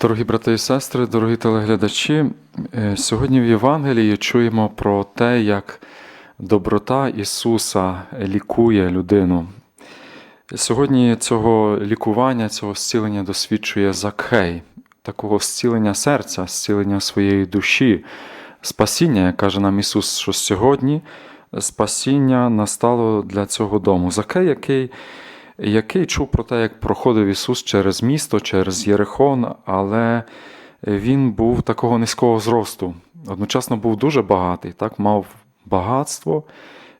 Дорогі брати і сестри, дорогі телеглядачі, е, сьогодні в Євангелії чуємо про те, як доброта Ісуса лікує людину. Сьогодні цього лікування, цього зцілення досвідчує Закхей, такого зцілення серця, зцілення своєї душі, спасіння, як каже нам Ісус, що сьогодні спасіння настало для цього дому. Закхей, який який чув про те, як проходив Ісус через місто, через Єрихон, але він був такого низького зросту. Одночасно був дуже багатий, так, мав багатство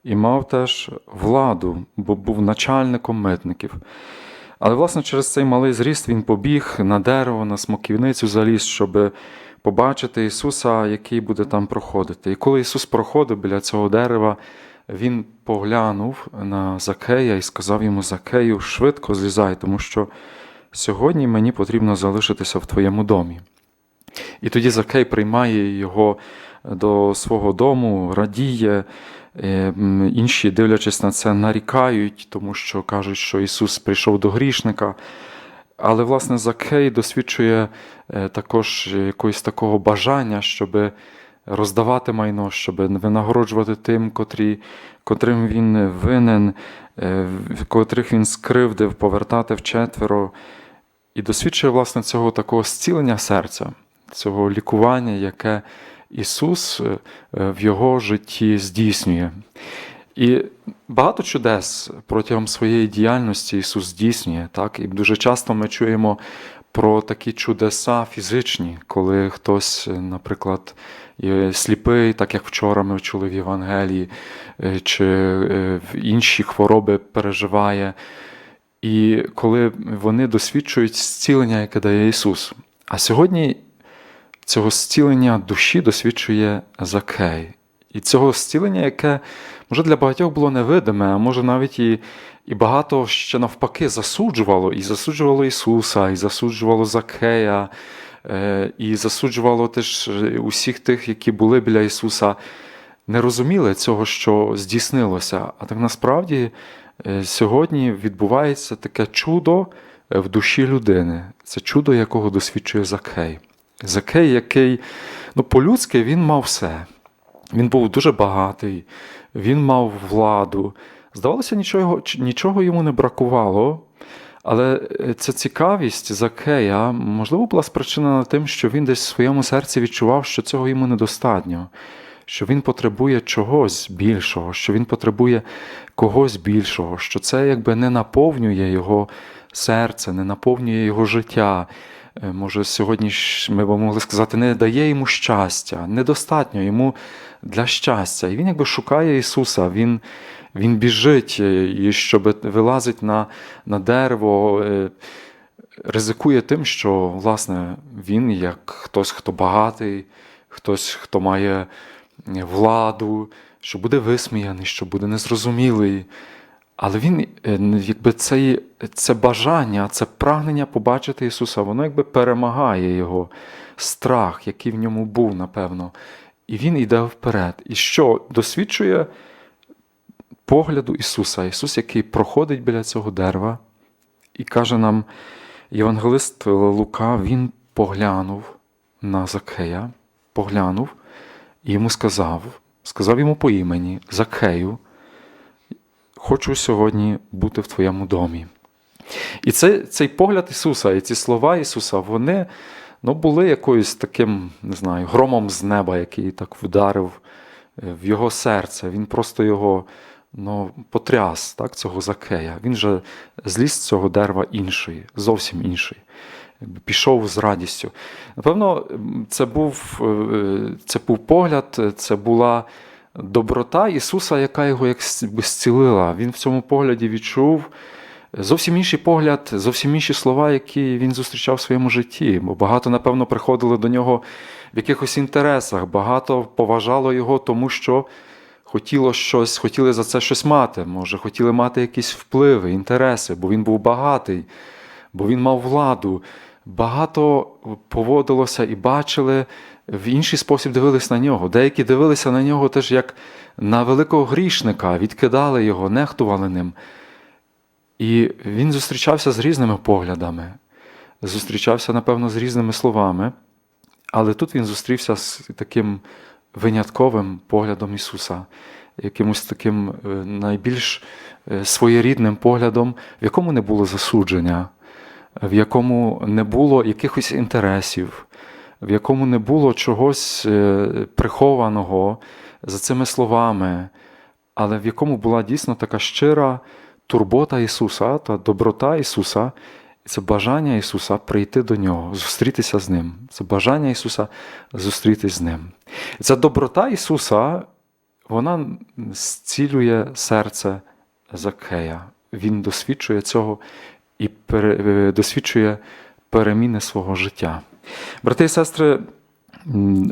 і мав теж владу, бо був начальником митників. Але, власне, через цей малий зріст він побіг на дерево, на смоківницю заліз, щоб побачити Ісуса, який буде там проходити. І коли Ісус проходив біля цього дерева, він поглянув на Закея і сказав йому: Закею, швидко злізай, тому що сьогодні мені потрібно залишитися в твоєму домі. І тоді Закей приймає його до свого дому, радіє. Е, Інші, дивлячись на це, нарікають, тому що кажуть, що Ісус прийшов до грішника. Але, власне, Закей досвідчує е, також якогось такого бажання, щоб роздавати майно, щоб винагороджувати тим, котрі, котрим він винен, е, котрих він скривдив, повертати вчетверо. І досвідчує, власне, цього такого зцілення серця, цього лікування, яке Ісус е, в його житті здійснює. І багато чудес протягом своєї діяльності Ісус здійснює. Так? І дуже часто ми чуємо про такі чудеса фізичні, коли хтось, наприклад, сліпий, так як вчора ми чули в Євангелії, е, чи е, інші хвороби переживає. І коли вони досвідчують зцілення, яке дає Ісус. А сьогодні цього зцілення душі досвідчує Закей. І цього зцілення, яке може для багатьох було невидиме, а може навіть і і багато ще навпаки засуджувало, і засуджувало Ісуса, і засуджувало Закея, е, і засуджувало теж усіх тих, які були біля Ісуса, не розуміли цього, що здійснилося. А так насправді е, сьогодні відбувається таке чудо в душі людини. Це чудо, якого досвідчує Закей. Закей, який ну, по-людськи він мав все. Він був дуже багатий, він мав владу. Здавалося, нічого нічого йому не бракувало, але ця цікавість Закея, можливо, була спричинена тим, що він десь в своєму серці відчував, що цього йому недостатньо, що він потребує чогось більшого, що він потребує когось більшого, що це якби не наповнює його серце, не наповнює його життя. Може, сьогодні ми б могли сказати, не дає йому щастя, недостатньо йому для щастя. І він якби шукає Ісуса, Він він біжить, і щоб вилазить на на дерево, ризикує тим, що власне, він як хтось, хто багатий, хтось, хто має владу, що буде висміяний, що буде незрозумілий. Але він, якби це, це бажання, це прагнення побачити Ісуса, воно якби перемагає його страх, який в ньому був, напевно. І він йде вперед. І що досвідчує погляду Ісуса, Ісус, який проходить біля цього дерева, і каже нам, Євангелист Лука, Він поглянув на Закея, поглянув і йому сказав, сказав йому по імені Закею, хочу сьогодні бути в твоєму домі. І цей, цей погляд Ісуса, і ці слова Ісуса, вони ну, були якоюсь таким, не знаю, громом з неба, який так вдарив в його серце. Він просто його ну, потряс так, цього Закея. Він же зліз з цього дерева інший, зовсім інший. Пішов з радістю. Напевно, це був це був погляд, це була доброта Ісуса, яка його як зцілила. Він в цьому погляді відчув зовсім інший погляд, зовсім інші слова, які він зустрічав в своєму житті. Бо багато, напевно, приходили до нього в якихось інтересах, багато поважало його, тому що хотіло щось, хотіли за це щось мати. Може, хотіли мати якісь впливи, інтереси, бо він був багатий, бо він мав владу. Багато поводилося і бачили, в інший спосіб дивились на нього. Деякі дивилися на нього теж як на великого грішника, відкидали його, нехтували ним. І він зустрічався з різними поглядами. зустрічався, напевно, з різними словами, але тут він зустрівся з таким винятковим поглядом Ісуса, якимось таким е, найбільш е, своєрідним поглядом, в якому не було засудження, в якому не було якихось інтересів, в якому не було чогось е, прихованого за цими словами, але в якому була дійсно така щира турбота Ісуса та доброта Ісуса. Це бажання Ісуса прийти до Нього, зустрітися з Ним. Це бажання Ісуса зустрітися з Ним. Ця доброта Ісуса, вона зцілює серце Закхея. Він досвідчує цього і е, досвідчує переміни свого життя. Брати і сестри,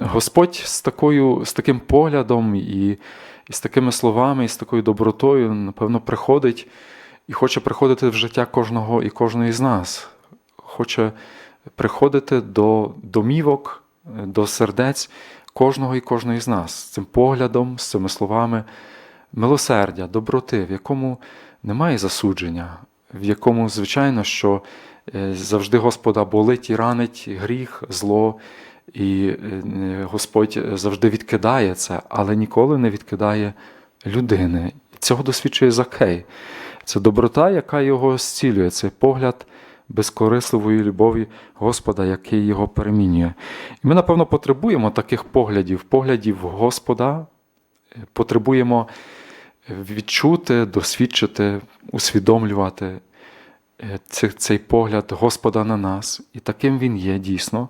Господь з, такою, з таким поглядом і, і з такими словами, і з такою добротою, напевно, приходить і хоче приходити в життя кожного і кожної з нас. Хоче приходити до домівок, е, до сердець кожного і кожної з нас з цим поглядом, з цими словами милосердя, доброти, в якому немає засудження, в якому, звичайно, що е, завжди Господа болить і ранить гріх, зло, і е, Господь завжди відкидає це, але ніколи не відкидає людини. Цього досвідчує Закей. Це доброта, яка його зцілює, цей погляд безкорисливої любові Господа, який його перемінює. І ми, напевно, потребуємо таких поглядів, поглядів Господа, е, потребуємо відчути, досвідчити, усвідомлювати е, цей, погляд Господа на нас, і таким він є дійсно.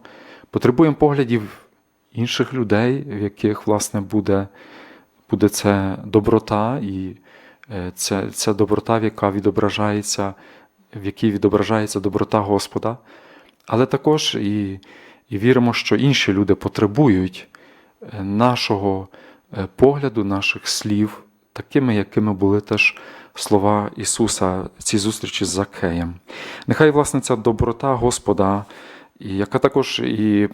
Потребуємо поглядів інших людей, в яких, власне, буде, буде ця доброта і е, ця, ця доброта, в яка відображається, в якій відображається доброта Господа. Але також і, і віримо, що інші люди потребують е, нашого погляду, наших слів, такими, якими були теж слова Ісуса, ці зустрічі з Закхеєм. Нехай, власне, ця доброта Господа, яка також і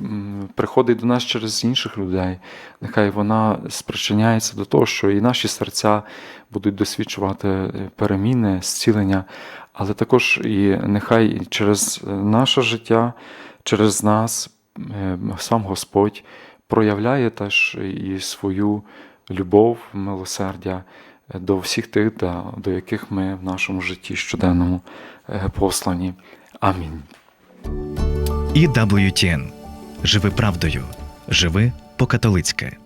приходить до нас через інших людей, нехай вона спричиняється до того, що і наші серця будуть досвідчувати е, переміни, зцілення, але також і нехай через е, наше життя, через нас е, сам Господь проявляє теж і свою любов, милосердя е, до всіх тих, до яких ми в нашому житті щоденному е, послані. Амінь. І WTN. Живи правдою. Живи по-католицьки.